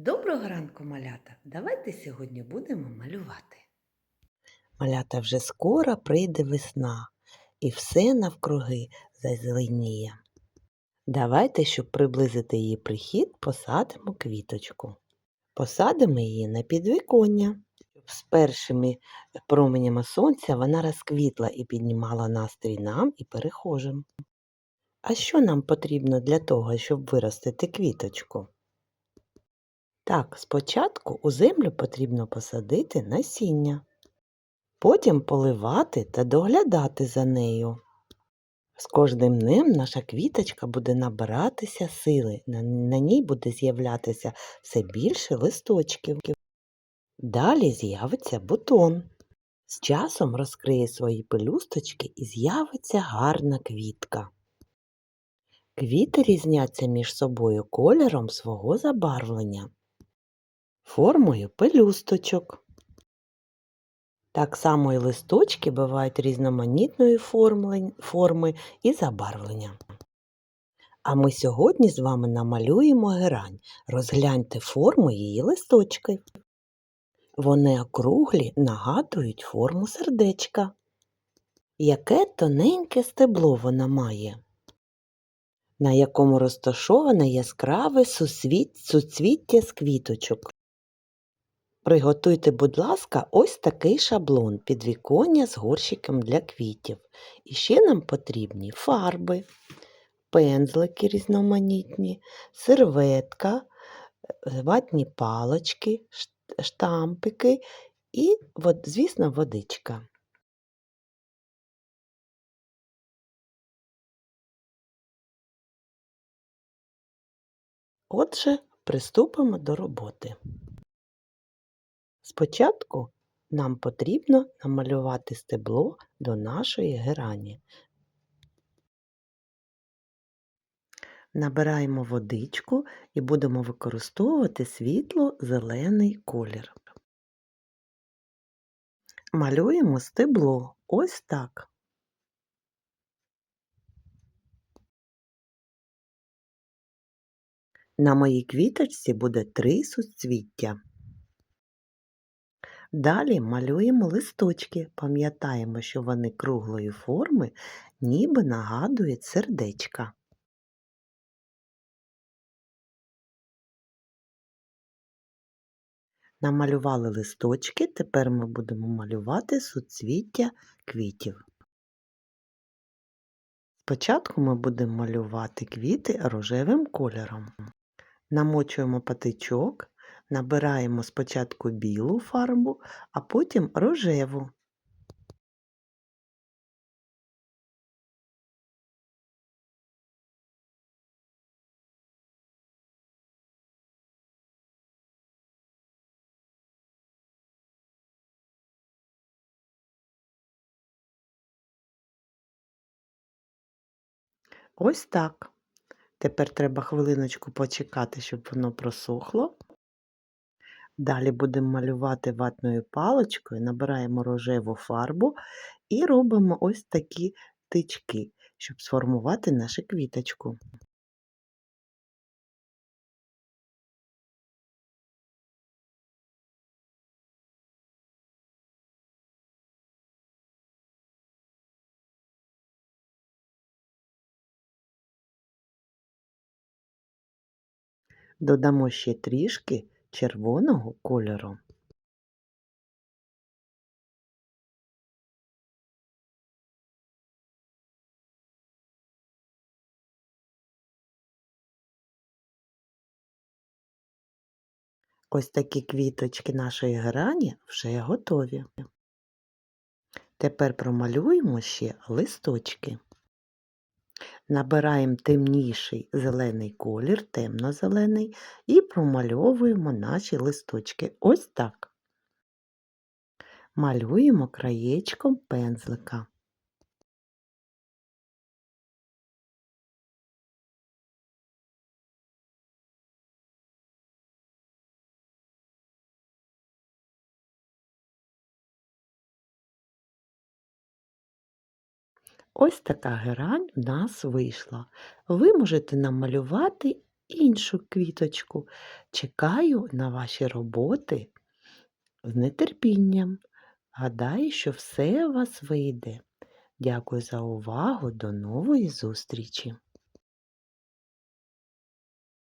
Доброго ранку, малята! Давайте сьогодні будемо малювати. Малята вже скоро прийде весна, і все навкруги зазеленіє. Давайте, щоб приблизити її прихід, посадимо квіточку. Посадимо її на підвіконня. З першими променями сонця вона розквітла і піднімала настрій нам і перехожим. А що нам потрібно для того, щоб виростити квіточку? Так, спочатку у землю потрібно посадити насіння потім поливати та доглядати за нею. З кожним днем наша квіточка буде набиратися сили, на, ній буде з'являтися все більше листочків. Далі з'явиться бутон. З часом розкриє свої пелюсточки і з'явиться гарна квітка. Квіти різняться між собою кольором свого забарвлення, формою пелюсточок. Так само і листочки бувають різноманітної форми і забарвлення. А ми сьогодні з вами намалюємо герань. Розгляньте форму її листочки. Вони округлі нагадують форму сердечка. Яке тоненьке стебло вона має, на якому розташоване яскраве суцвіття з квіточок. Приготуйте, будь ласка, ось такий шаблон підвіконня з горщиком для квітів. І ще нам потрібні фарби, пензлики різноманітні, серветка, е, ватні палочки, штампики і, звісно, водичка. Отже, приступимо до роботи. Спочатку нам потрібно намалювати стебло до нашої герані. Набираємо водичку і будемо використовувати світло-зелений колір. Малюємо стебло ось так. На моїй квіточці буде три суцвіття. Далі малюємо листочки, пам'ятаємо, що вони круглої форми, ніби нагадують сердечка. Намалювали листочки, тепер ми будемо малювати суцвіття квітів. Спочатку ми будемо малювати квіти рожевим кольором. Намочуємо патичок, набираємо спочатку білу фарбу, а потім рожеву. Ось так. Тепер треба хвилиночку почекати, щоб воно просохло. Далі будемо малювати ватною паличкою, набираємо рожеву фарбу і робимо ось такі тички, щоб сформувати нашу квіточку. Додамо ще трішки червоного кольору. Ось такі квіточки нашої грані вже готові. Тепер промалюємо ще листочки. Набираємо темніший зелений колір, темно-зелений, і промальовуємо наші листочки. Ось так. Малюємо краєчком пензлика. Ось така герань в нас вийшла. Ви можете намалювати іншу квіточку. Чекаю на ваші роботи з нетерпінням. Гадаю, що все у вас вийде. Дякую за увагу. До нової зустрічі!